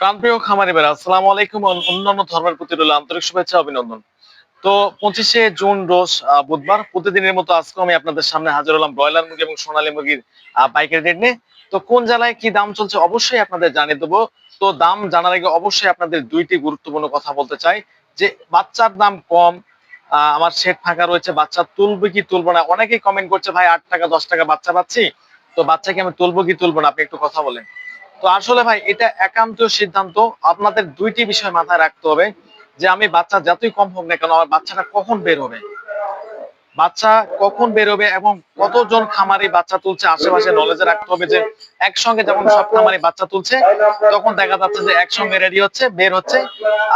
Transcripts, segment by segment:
প্রাণপ্রিয় খামারি বেড়া আসসালামু আলাইকুম। অন্যান্য ধর্মের প্রতি রইল আন্তরিক শুভেচ্ছা, অভিনন্দন। তো পঁচিশে জুন রোজ বুধবার, প্রতিদিনের মতো আজকে আমি আপনাদের সামনে হাজির হলাম ব্রয়লার মুরগি এবং সোনালী মুরগির পাইকারি রেট নিয়ে। তো কোন জেলায় কি দাম চলছে অবশ্যই আপনাদের জানিয়ে দেবো। তো দাম জানার আগে অবশ্যই আপনাদের দুইটি গুরুত্বপূর্ণ কথা বলতে চাই। যে বাচ্চার দাম কম আমার সেট ফাঁকা রয়েছে, বাচ্চা তুলবে কি তুলবো না? অনেকেই কমেন্ট করছে, ভাই, আট টাকা, দশ টাকা বাচ্চা পাচ্ছি? তো বাচ্চাকে আমি তুলবো কি তুলবো না? আপনি একটু কথা বলেন। তো আসলে ভাই, এটা একান্ত সিদ্ধান্ত। আপনাদের দুইটি বিষয় মাথায় রাখতে হবে যে আমি বাচ্চা যতই কম হোক না কেন, আমার বাচ্চাটা কখন বের হবে? বাচ্চা কখন বের হবে এবং কতজন খামারি বাচ্চা তুলছে আশেপাশে নলেজে রাখতে হবে যে একসঙ্গে যখন সব খামারি বাচ্চা তুলছে, তখন দেখা যাচ্ছে যে একসঙ্গে রেডি হচ্ছে, বের হচ্ছে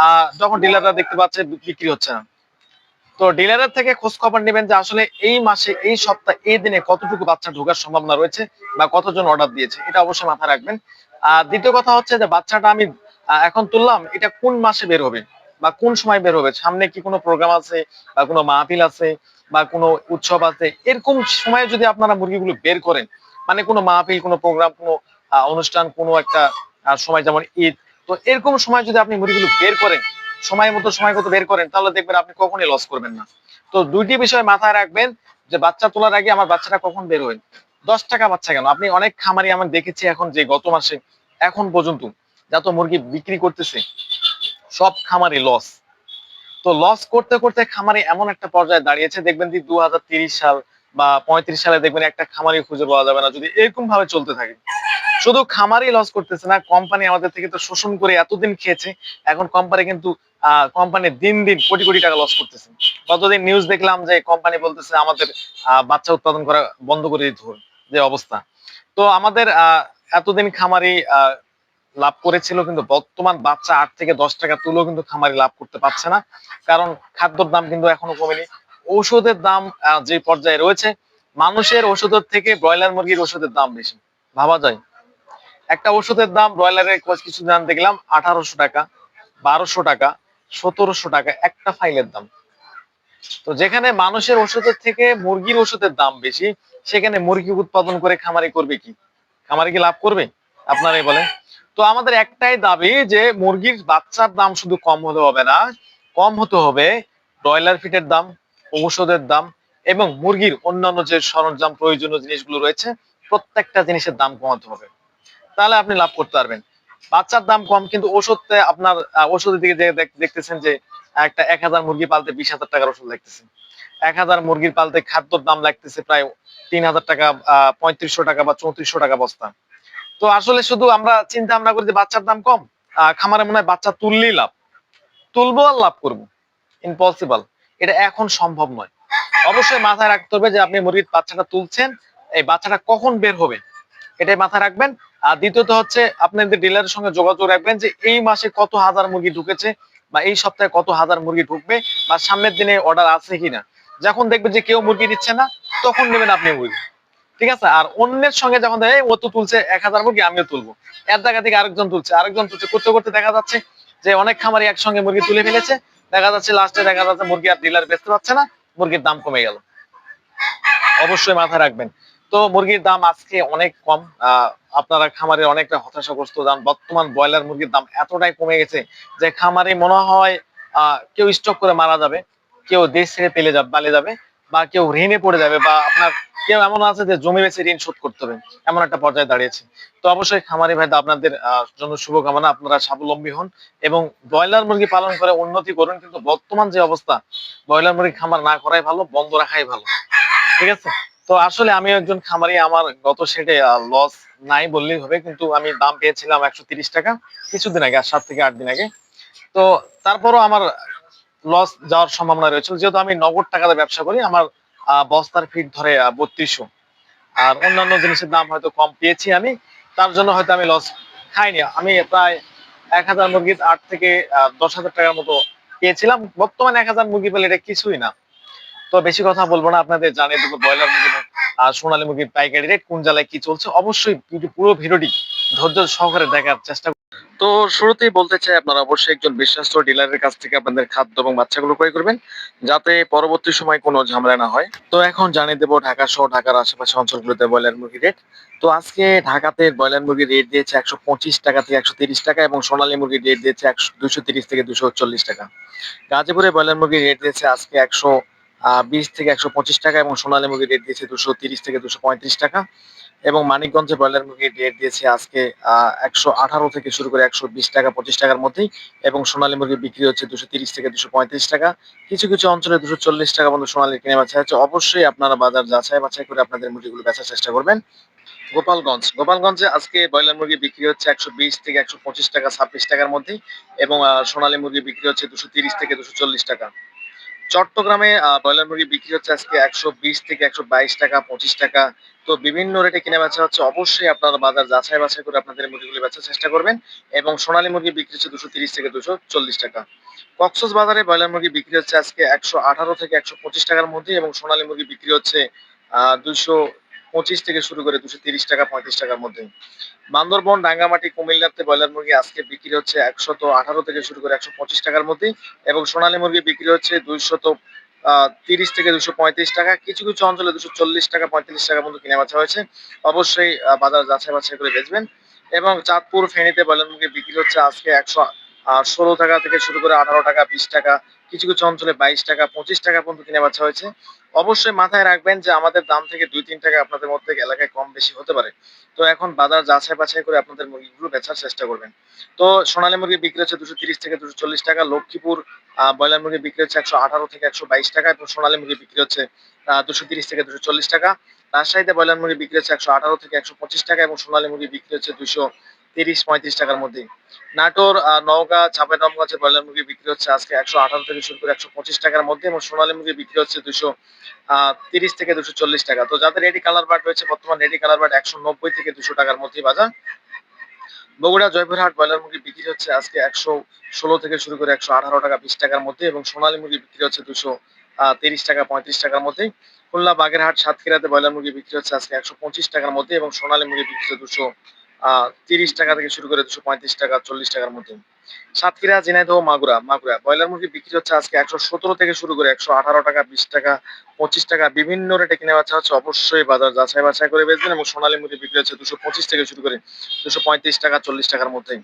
আহ যখন ডিলাররা দেখতে পাচ্ছে বিক্রি হচ্ছে না। তো ডিলারের থেকে খোঁজ খবর নেবেন যে আসলে এই মাসে, এই সপ্তাহে, এই দিনে কতটুকু বাচ্চা ঢোকার সম্ভাবনা রয়েছে বা কতজন অর্ডার দিয়েছে, এটা অবশ্যই মাথায় রাখবেন। দ্বিতীয় কথা হচ্ছে যে বাচ্চাটা আমি এখন তুললাম, এটা কোন মাসে বের হবে? বা কোন সময় বের হবে? সামনে কি কোনো প্রোগ্রাম আছে? বা কোনো মাহফিল আছে? বা কোনো উৎসব আছে? এরকম সময়ে যদি আপনারা মুরগিগুলো বের করেন মানে কোনো মাহফিল, কোনো প্রোগ্রাম কোনো অনুষ্ঠান, কোনো একটা সময় যেমন ঈদ, তো এরকম সময় যদি আপনি মুরগিগুলো বের করেন, সময় মতো সময় মতো বের করেন, তাহলে দেখবেন আপনি কখনই লস করবেন না। তো দুইটি বিষয় মাথায় রাখবেন, যে বাচ্চা তোলার আগে আমার বাচ্চাটা কখন বের হয় দশ টাকা বাচ্চা কেন আপনি অনেক খামারি আমি দেখেছি এখন যে গত মাসে, এখন পর্যন্ত যত মুরগি বিক্রি করতেছে, সব খামারি লস তো লস করতে করতে খামারি এমন একটা পর্যায়ে দাঁড়িয়েছে, দেখবেন যে দু সাল বা পঁয়ত্রিশ সালে দেখবেন একটা খামারি খুঁজে পাওয়া যাবে না, যদি এরকম ভাবে চলতে থাকে। শুধু খামারই লস করতেছে না কোম্পানি আমাদের থেকে তো শোষণ করে এতদিন খেয়েছে, এখন কোম্পানি কিন্তু কোম্পানি দিন দিন কোটি কোটি টাকা লস করতেছে। কতদিন নিউজ দেখলাম যে কোম্পানি বলতেছে আমাদের বাচ্চা উৎপাদন করা বন্ধ করে দিতে হবে। যে অবস্থা। তো আমাদের এতদিন খামারি লাভ করেছিল কিন্তু বর্তমান বাচ্চা আট থেকে দশ টাকা তুলেও কিন্তু খামারি লাভ করতে পারছে না। কারণ খাদ্যর দাম কিন্তু এখনও কমেনি। ঔষধের দাম যে পর্যায়ে রয়েছে, মানুষের ওষুধের থেকে ব্রয়লার মুরগির ওষুধের দাম বেশি। ভাবা যায়। একটা ওষুধের দাম ব্রয়লারের কিছু দাম দেখলাম আঠারোশো টাকা, বারোশো টাকা, সতেরোশো টাকা একটা ফাইলের দাম। তো যেখানে মানুষের ওষুধের থেকে মুরগির ওষুধের দাম বেশি, সেখানে মুরগি উৎপাদন করে খামারি করবে কি? খামারি কি লাভ করবে? আপনারাই বলেন। তো আমাদের একটাই দাবি যে মুরগির বাচ্চার দাম শুধু কম হলে হবে না, কম হতে হবে ব্রয়লার ফিটের দাম, ঔষধের দাম এবং মুরগির অন্যান্য যে সরঞ্জাম প্রয়োজনীয় জিনিসগুলো রয়েছে, প্রত্যেকটা জিনিসের দাম কমাতে হবে। তাহলে আপনি লাভ করতে পারবেন। বাচ্চার দাম কম, কিন্তু ওষুধে আপনার ওষুধের দিকে দেখতেছেন যে একটা এক হাজার মুরগি পালতে বিশ হাজার টাকার ওষুধ লাগতেছে। এক হাজার মুরগির পালতে খাদ্যর দাম লাগতেছে প্রায় তিন হাজার টাকা পঁয়ত্রিশশো টাকা বা চৌত্রিশশো টাকা বস্তা। তো আসলে শুধু আমরা চিন্তা ভাবনা করি যে বাচ্চার দাম কম খামারে মনে হয় বাচ্চা তুললেই লাভ। তুলবো আর লাভ করব। ইম্পসিবল এটা এখন সম্ভব নয়। অবশ্যই মাথায় রাখতে হবে যে আপনি মুরগির বাচ্চাটা তুলছেন, এই বাচ্চাটা কখন বের হবে, এটাই মাথায় রাখবেন। আর দ্বিতীয়ত হচ্ছে আপনাদের ডিলারের সঙ্গে যোগাযোগ রাখবেন যে এই মাসে কত হাজার মুরগি ঢুকেছে বা এই সপ্তাহে কত হাজার মুরগি ঢুকবে বা সামনের দিনে অর্ডার আছে কিনা? যখন দেখবেন যে কেউ মুরগি দিচ্ছে না, তখন নেবেন আপনি মুরগি। ঠিক আছে? আর অন্যের সঙ্গে যখন দেখে ও তো তুলছে এক হাজার মুরগি, আমিও তুলবো। এর জায়গা থেকে আরেকজন তুলছে আরেকজন তুলছে, করতে করতে দেখা যাচ্ছে যে অনেক খামারি একসঙ্গে মুরগি তুলে ফেলেছে। দেখা যাচ্ছে লাস্টে দেখা যাচ্ছে মুরগি আর ডিলার বেচতে পারছে না, মুরগির দাম কমে গেল। অবশ্যই মাথায় রাখবেন। তো মুরগির দাম আজকে অনেক কম। আপনারা খামারে অনেকটা হতাশাগ্রস্ত দাম বর্তমান ব্রয়লার মুরগির দাম এতটাই কমে গেছে যে খামারে মনে হয় কেউ স্টক করে মারা যাবে, কেউ দেশ ছেড়ে পেলে যাবে পালে যাবে, বা কেউ ঋণে পড়ে যাবে, বা আপনার কেউ এমন আছে যে জমি বেচে ঋণ শোধ করতে হবে, এমন একটা পর্যায়ে দাঁড়িয়েছে। তো অবশ্যই খামারি ভাইদা আপনাদের জন্য শুভকামনা। আপনারা স্বাবলম্বী হন এবং ব্রয়লার মুরগি পালন করে উন্নতি করুন, কিন্তু বর্তমান যে অবস্থা, ব্রয়লার মুরগি খামার না করাই ভালো, বন্ধ রাখাই ভালো। ঠিক আছে? তো আসলে আমি একজন খামারি, আমার গত সেটে লস নাই বললেই হবে, কিন্তু আমি দাম পেয়েছিলাম একশো তিরিশ টাকা কিছুদিন আগে সাত থেকে আট দিন আগে। তো তারপরও আমার লস যাওয়ার সম্ভাবনা রয়েছে। যেহেতু আমি নগদ টাকাতে ব্যবসা করি, আমার বস্তার ফিট ধরে বত্রিশশো। আর অন্যান্য জিনিসের দাম হয়তো কম পেয়েছি আমি, তার জন্য হয়তো আমি লস খাইনি। আমি প্রায় এক হাজার মুরগির আট থেকে দশ হাজার টাকার মতো পেয়েছিলাম। বর্তমানে এক হাজার মুরগি পেলে এটা কিছুই না। তো বেশি কথা বলব না, আপনাদের জানিয়ে দেবো ব্রয়লার মুরগি সোনালী মুরগির পাইকারি রেট কোন জেলায় কি চলছে। অবশ্যই পুরো ভিডিওটি ধৈর্য সহকারে দেখার চেষ্টা। তো শুরুতেই বলতে চাই, আপনারা অবশ্যই একজন বিশ্বস্ত ডিলারের কাছ থেকে আপনাদের খাদ্য এবং বাচ্চাগুলো ক্রয় করবেন, যাতে পরবর্তী সময় কোনো ঝামেলা না হয়। তো এখন জানিয়ে দেবো ঢাকা সহ ঢাকার আশেপাশে অঞ্চলগুলোতে ব্রয়লার মুরগি রেট তো আজকে ঢাকাতে ব্রয়লার মুরগির রেট দিয়েছে একশো পঁচিশ টাকা থেকে একশো তিরিশ টাকা এবং সোনালী মুরগির রেট দিয়েছে একশো দুশো তিরিশ থেকে দুশো চল্লিশ টাকা। গাজীপুরে ব্রয়লার মুরগির রেট দিয়েছে আজকে একশো বিশ থেকে একশো পঁচিশ টাকা এবং সোনালী মুরগির রেট দিয়েছে দুশো তিরিশ থেকে দুশো পঁয়ত্রিশ টাকা। এবং মানিকগঞ্জে ব্রয়লার মুরগির রেট দিয়েছে আজকে একশো আঠারো থেকে শুরু করে একশো বিশ টাকা, পঁচিশ টাকার মধ্যেই। এবং সোনালী মুরগি বিক্রি হচ্ছে দুশো তিরিশ থেকে দুশো পঁয়ত্রিশ টাকা। কিছু কিছু অঞ্চলে দুশো চল্লিশ টাকা পর্যন্ত সোনালী কিনে বাছা হচ্ছে। অবশ্যই আপনারা বাজার যাচাই বাছাই করে আপনাদের মুরগিগুলো বেচার চেষ্টা করবেন। গোপালগঞ্জ, গোপালগঞ্জে আজকে ব্রয়লার মুরগি বিক্রি হচ্ছে একশো বিশ থেকে একশো পঁচিশ টাকা, ছাব্বিশ টাকার মধ্যেই। এবং সোনালী মুরগি বিক্রি হচ্ছে দুশো তিরিশ থেকে দুশো চল্লিশ টাকা। চট্টগ্রামে ব্রয়লার মুরগি বিক্রি হচ্ছে আজকে একশো বিশ থেকে একশো বাইশ টাকা, পঁচিশ টাকা। তো বিভিন্ন রেটে কিনে বেচা হচ্ছে। অবশ্যই আপনারা বাজার যাচাই বাছাই করে আপনাদের মুরগিগুলি বেচার চেষ্টা করবেন এবং সোনালী মুরগি বিক্রি হচ্ছে দুশো তিরিশ থেকে দুশো চল্লিশ টাকা। কক্সস বাজারে ব্রয়লার মুরগি বিক্রি হচ্ছে আজকে একশো আঠারো থেকে একশো পঁচিশ টাকার মধ্যে এবং সোনালী মুরগি বিক্রি হচ্ছে, আহ, দুশো পঁচিশ থেকে শুরু করে দুশো তিরিশ টাকা, পঁয়ত্রিশ টাকার মধ্যে। বান্দরবন, রাঙ্গামাটি, কুমিল্লাতে ব্রয়লার মুরগি আজকে বিক্রি হচ্ছে একশত আঠারো থেকে শুরু করে একশো পঁচিশ টাকার মধ্যে এবং সোনালী মুরগি বিক্রি হচ্ছে দুইশত তিরিশ থেকে দুশো পঁয়ত্রিশ টাকা। কিছু কিছু অঞ্চলে দুশো চল্লিশ টাকা, পঁয়ত্রিশ টাকা পর্যন্ত কিনে বাছা হয়েছে। অবশ্যই বাজার যাচাই বাছাই করে বেচবেন। এবং চাঁদপুর ফেনীতে ব্রয়লার মুরগি বিক্রি হচ্ছে আজকে একশো ষোলো টাকা থেকে শুরু করে আঠারো টাকা, বিশ টাকা। কিছু কিছু অঞ্চলে বাইশ টাকা, পঁচিশ টাকা পর্যন্ত কিনে বাচ্চা হয়েছে। অবশ্যই মাথায় রাখবেন যে আমাদের দাম থেকে দুই, তিন টাকা আপনাদের মধ্যে এলাকায় কম বেশি হতে পারে। তো এখন বাজার যাচাই বাছাই করে আপনাদের মুরগিগুলো বেচার চেষ্টা করবেন। তো সোনালী মুরগি বিক্রি হচ্ছে দুশো তিরিশ থেকে দুশো চল্লিশ টাকা, লক্ষ্মীপুর ব্রয়লার মুরগি বিক্রি হচ্ছে একশো আঠারো থেকে একশো বাইশ টাকা এবং সোনালী মুরগি বিক্রি হচ্ছে দুশো তিরিশ থেকে দুশো চল্লিশ টাকা। রাজশাহীতে ব্রয়লার মুরগি বিক্রি হচ্ছে একশো আঠারো থেকে একশো পঁচিশ টাকা এবং সোনালী মুরগি বিক্রি হচ্ছে দুশো তিরিশ পঁয়ত্রিশ টাকার মধ্যে। নাটোর নওগাঁ চাঁপাইনবাবগঞ্জে ব্রয়লার মুরগি বিক্রি হচ্ছে আজকে একশো আঠারো থেকে শুরু করে একশো পঁচিশ টাকার মধ্যে এবং সোনালী মুরগি বিক্রি হচ্ছে দুশো তিরিশ থেকে দুশো চল্লিশ টাকা। তো যাদের রেডি কালার বাট রয়েছে, বর্তমান রেডি কালার বাট একশো নব্বই থেকে দুশো টাকার মধ্যেই বাজার। বগুড়া জয়পুরহাট ব্রয়লার মুরগি বিক্রি হচ্ছে আজকে একশো ষোলো থেকে শুরু করে একশো আঠারো টাকা বিশ টাকার মধ্যে এবং সোনালী মুরগি বিক্রি হচ্ছে দুশো তিরিশ টাকা পঁয়ত্রিশ টাকার মধ্যে। খুলনা বাগেরহাট সাতক্ষীরাতে ব্রয়লার মুরগি বিক্রি হচ্ছে আজকে একশো পঁচিশ টাকার মধ্যে এবং সোনালী মুরগি বিক্রি হচ্ছে দুশো তিরিশ টাকা থেকে শুরু করে দুশো পঁয়ত্রিশ টাকা, চল্লিশ টাকার মধ্যে। সাতক্ষীরা, ঝিনাইদহ, মাগুরা মাগুরা। ব্রয়লার মুরগি বিক্রি হচ্ছে আজকে একশো সতেরো থেকে শুরু করে একশো আঠারো টাকা, বিশ টাকা, পঁচিশ টাকা। বিভিন্ন রেটে কিনে বাচ্চা হচ্ছে অবশ্যই বাজার যাচাই বাছাই করে বেচবেন এবং সোনালী মুরগি বিক্রি হচ্ছে দুশো পঁচিশ থেকে শুরু করে দুশো পঁয়ত্রিশ টাকা, চল্লিশ টাকার মধ্যে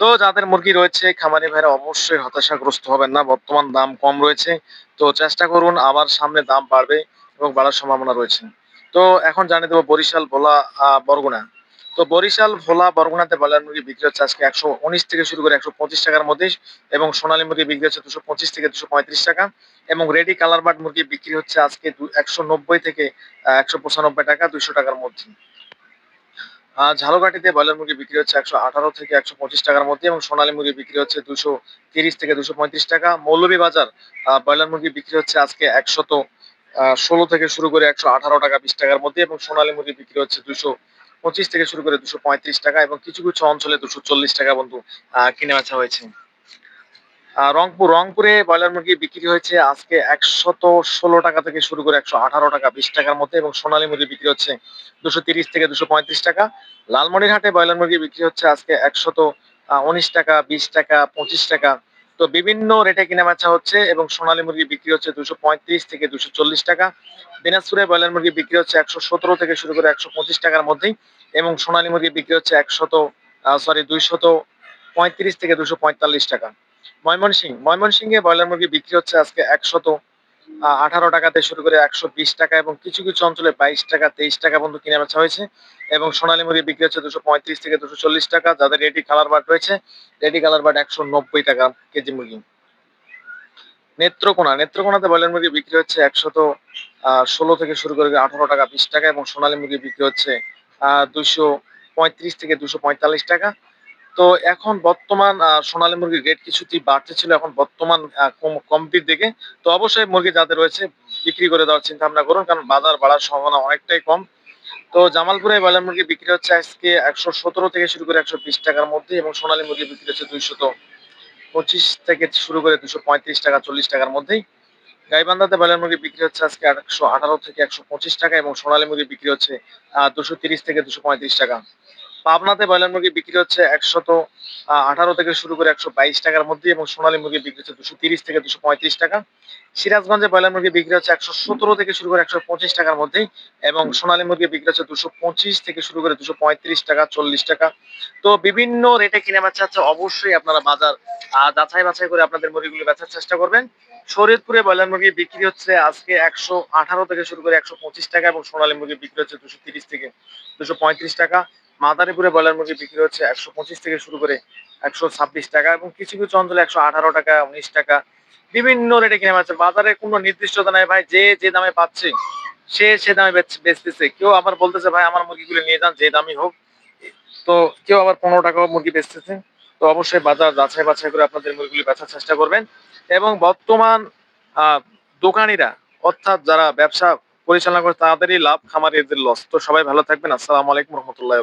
তো যাদের মুরগি রয়েছে, খামারি ভাইরা অবশ্যই হতাশাগ্রস্ত হবেন না। বর্তমান দাম কম রয়েছে। তো চেষ্টা করুন, আবার সামনে দাম বাড়বে এবং বাড়ার সম্ভাবনা রয়েছে। তো এখন জানিয়ে দেবো বরিশাল, ভোলা বরগুনা। তো বরিশাল, ভোলা বরগুনাতে ব্রয়লার মুরগি বিক্রি হচ্ছে আজকে একশো উনিশ থেকে শুরু করে একশো পঁচিশ টাকার মধ্যে এবং সোনালী মুরগি বিক্রি হচ্ছে দুশো পঁচিশ থেকে দুশো পঁয়ত্রিশ টাকা এবং রেডি কালার বার্ড মুরগি বিক্রি হচ্ছে আজকে একশো নব্বই থেকে একশো পঁচানব্বই টাকা দুইশো টাকার মধ্যে। ঝালকাঠিতে ব্রয়লার মুরগি বিক্রি হচ্ছে একশো আঠারো থেকে একশো পঁচিশ টাকার মধ্যে এবং সোনালী মুরগি বিক্রি হচ্ছে দুশো তিরিশ থেকে দুশো পঁয়ত্রিশ টাকা। মৌলভী বাজার ব্রয়লার মুরগি বিক্রি হচ্ছে আজকে একশত ষোলো থেকে শুরু করে একশো আঠারো টাকা বিশ টাকার মধ্যে এবং সোনালী মুরগি বিক্রি হচ্ছে দুশো পঁচিশ থেকে শুরু করে দুশো পঁয়ত্রিশ টাকা এবং কিছু কিছু অঞ্চলে দুশো চল্লিশ টাকা বন্ধু কিনে বেচা হয়েছে। রংপুর, রংপুরে ব্রয়লার মুরগি বিক্রি হয়েছে আজকে একশত ষোলো টাকা থেকে শুরু করে একশো আঠারো টাকা, বিশ টাকার মধ্যে এবং সোনালী মুরগি বিক্রি হচ্ছে দুশো তিরিশ থেকে দুশো পঁয়ত্রিশ টাকা। লালমনিরহাটে ব্রয়লার মুরগি বিক্রি হচ্ছে আজকে একশত উনিশ টাকা, বিশ টাকা, পঁচিশ টাকা। তো বিভিন্ন রেটে কিনে বেচা হচ্ছে এবং সোনালী মুরগি বিক্রি হচ্ছে দুশো পঁয়ত্রিশ থেকে দুশো চল্লিশ টাকা। দিনাজপুরে ব্রয়লার মুরগি বিক্রি হচ্ছে একশো সতেরো থেকে শুরু করে একশো পঁচিশ টাকার মধ্যেই এবং সোনালী মুরগি বিক্রি হচ্ছে একশত সরি দুইশত পঁয়ত্রিশ থেকে দুশো পঁয়তাল্লিশ টাকা। ময়মনসিং ময়মনসিংহে ব্রয়লার মুরগি বিক্রি হচ্ছে আজকে একশত আঠারো টাকাতে শুরু করে একশো বিশ টাকা এবং কিছু কিছু অঞ্চলে বাইশ টাকা, তেইশ টাকা পর্যন্ত কিনে বেচা হয়েছে এবং সোনালী মুরগি বিক্রি হচ্ছে দুশো পঁয়ত্রিশ থেকে দুশো চল্লিশ টাকা, যাদের রেডি কালার বাট রয়েছে রেডি কালার বাট একশো নব্বই টাকা কেজি মুরগি। নেত্রকোনা, নেত্রকোনাতে ব্রয়লার মুরগি বিক্রি হচ্ছে একশত ষোলো থেকে শুরু করে আঠারো টাকা, বিশ টাকা এবং সোনালী মুরগি বিক্রি হচ্ছে দুশো পঁয়ত্রিশ থেকে দুশো পঁয়তাল্লিশ টাকা। তো এখন বর্তমান সোনালী মুরগির রেট কিছুটি বাড়তে ছিল এখন বর্তমান কমতির দিকে। তো অবশ্যই মুরগি যাদের রয়েছে, বিক্রি করে দেওয়ার চিন্তা ভাবনা করুন, কারণ বাজার বাড়ার সম্ভাবনা অনেকটাই কম। তো জামালপুরে ব্রয়লার মুরগি বিক্রি হচ্ছে আজকে একশো সতেরো থেকে শুরু করে একশো বিশ টাকার মধ্যে এবং সোনালী মুরগি বিক্রি হচ্ছে দুইশত পঁচিশ থেকে শুরু করে দুশো পঁয়ত্রিশ টাকা, চল্লিশ টাকার মধ্যেই। গাইবান্ধাতে ব্রয়লার মুরগি বিক্রি হচ্ছে আজকে একশো আঠারো থেকে একশো পঁচিশ টাকা এবং সোনালী মুরগি বিক্রি হচ্ছে দুশো তিরিশ থেকে দুশো পঁয়ত্রিশ টাকা। পাবনাতে ব্রয়লার মুরগি বিক্রি হচ্ছে একশত আঠারো থেকে শুরু করে একশো বাইশ টাকার মধ্যে এবং সোনালী মুরগি বিক্রি হচ্ছে দুশো তিরিশ থেকে দুশো পঁয়ত্রিশ টাকা। সিরাজগঞ্জে ব্রয়লার মুরগি বিক্রি হচ্ছে একশো সতেরো থেকে শুরু করে একশো পঁচিশ টাকার মধ্যেই এবং সোনালী মুরগি বিক্রি হচ্ছে দুশো পঁচিশ থেকে শুরু করে দুশো পঁয়ত্রিশ টাকা, চল্লিশ টাকা। তো বিভিন্ন রেটে কিনে বাচ্চা হচ্ছে, অবশ্যই আপনারা বাজার যাচাই বাছাই করে আপনাদের মুরগিগুলো বেচার চেষ্টা করবেন। শরীয়তপুরে ব্রয়লার মুরগি বিক্রি হচ্ছে আজকে একশো আঠারো থেকে শুরু করে একশো পঁচিশ টাকা এবং সোনালী মুরগি বিক্রি হচ্ছে দুশো তিরিশ থেকে দুশো পঁয়ত্রিশ টাকা। মাদারীপুরে ব্রয়লার মুরগি বিক্রি হচ্ছে একশো পঁচিশ থেকে শুরু করে একশো ছাব্বিশ টাকা এবং কিছু কিছু অঞ্চলে একশো আঠারো টাকা, উনিশ টাকা। বিভিন্ন রেটে কিনে পাচ্ছে বাজারে কোনো নির্দিষ্টতা নাই। ভাই, যে যে দামে পাচ্ছে, সে সে দামে বেচ- বেচতেছে। কেউ আবার বলতেছে, ভাই, আমার মুরগিগুলো নিয়ে যান, যে দামই হোক। তো কেউ আবার পনেরো টাকা মুরগি বেচতেছে। তো অবশ্যই বাজার যাচাই বাছাই করে আপনাদের মুরগিগুলি বেচার চেষ্টা করবেন। এবং বর্তমান দোকানিরা, অর্থাৎ যারা ব্যবসা পরিচালনা করে তাদেরই লাভ খামারিদের লস তো সবাই ভালো থাকবেন। আসসালামু আলাইকুম রহমতুল্লাহ